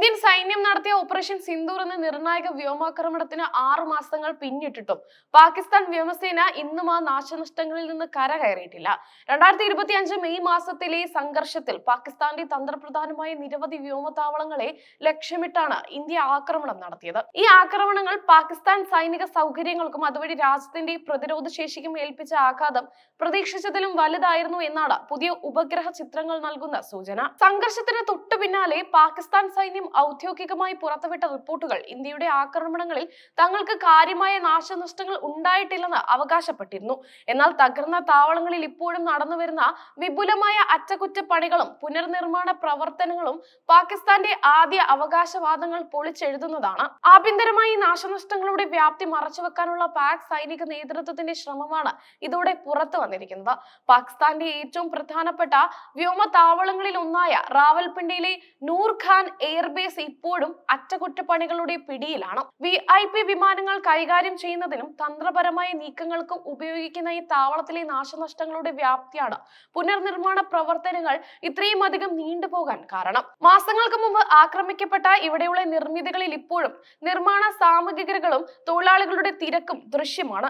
Indian സൈന്യം നടത്തിയ operation Sindoor എന്ന നിർണായക വ്യോമാക്രമണത്തിന് ആറു മാസങ്ങൾ പിന്നിട്ടിട്ടും പാകിസ്ഥാൻ വ്യോമസേന ഇന്നും ആ നാശനഷ്ടങ്ങളിൽ നിന്ന് കരകയറിയിട്ടില്ല. രണ്ടായിരത്തി ഇരുപത്തി അഞ്ച് മെയ് മാസത്തിലെ സംഘർഷത്തിൽ പാകിസ്ഥാന്റെ തന്ത്രപ്രധാനമായ നിരവധി വ്യോമതാവളങ്ങളെ ലക്ഷ്യമിട്ടാണ് ഇന്ത്യ ആക്രമണം നടത്തിയത്. ഈ ആക്രമണങ്ങൾ പാകിസ്ഥാൻ സൈനിക സൗകര്യങ്ങൾക്കും അതുവഴി രാജ്യത്തിന്റെ പ്രതിരോധ ശേഷിക്കും ഏൽപ്പിച്ച ആഘാതം പ്രതീക്ഷിച്ചതിലും വലുതായിരുന്നു എന്നാണ് പുതിയ ഉപഗ്രഹ ചിത്രങ്ങൾ നൽകുന്ന സൂചന. സംഘർഷത്തിന് തൊട്ടു പിന്നാലെ പാകിസ്ഥാൻ സൈന്യം ഔദ്യോഗികമായി പുറത്തുവിട്ട റിപ്പോർട്ടുകൾ. ഇന്ത്യയുടെ ആക്രമണങ്ങളിൽ തങ്ങൾക്ക് കാര്യമായ നാശനഷ്ടങ്ങൾ ഉണ്ടായിട്ടില്ലെന്ന് അവകാശപ്പെട്ടിരുന്നു. എന്നാൽ തകർന്ന താവളങ്ങളിൽ ഇപ്പോഴും നടന്നുവരുന്ന വിപുലമായ അറ്റകുറ്റപ്പണികളും പുനർനിർമ്മാണ പ്രവർത്തനങ്ങളും പാകിസ്ഥാന്റെ ആദ്യ അവകാശവാദങ്ങൾ പൊളിച്ചെഴുതുന്നതാണ്. ആഭ്യന്തരമായി നാശനഷ്ടങ്ങളുടെ വ്യാപ്തി മറച്ചുവെക്കാനുള്ള പാക് സൈനിക നേതൃത്വത്തിന്റെ ശ്രമമാണ് ഇതോടെ പുറത്തു വന്നിരിക്കുന്നത്. പാകിസ്ഥാന്റെ ഏറ്റവും പ്രധാനപ്പെട്ട വ്യോമ താവളങ്ങളിൽ ഒന്നായ റാവൽപിണ്ടിയിലെ നൂർ ഖാൻ എയർബേസ് ഇപ്പോഴും അറ്റകുറ്റപ്പണികളുടെ പിടിയിലാണ്. വി ഐ പി വിമാനങ്ങൾ കൈകാര്യം ചെയ്യുന്നതിനും തന്ത്രപരമായ നീക്കങ്ങൾക്കും ഉപയോഗിക്കുന്ന ഈ താവളത്തിലെ നാശനഷ്ടങ്ങളുടെ വ്യാപ്തിയാണ് പുനർനിർമ്മാണ പ്രവർത്തനങ്ങൾ ഇത്രയും അധികം നീണ്ടുപോകാൻ കാരണം. മാസങ്ങൾക്ക് മുമ്പ് ആക്രമിക്കപ്പെട്ട ഇവിടെയുള്ള നിർമ്മിതികളിൽ ഇപ്പോഴും നിർമ്മാണ സാമഗ്രികളും തൊഴിലാളികളുടെ തിരക്കും ദൃശ്യമാണ്.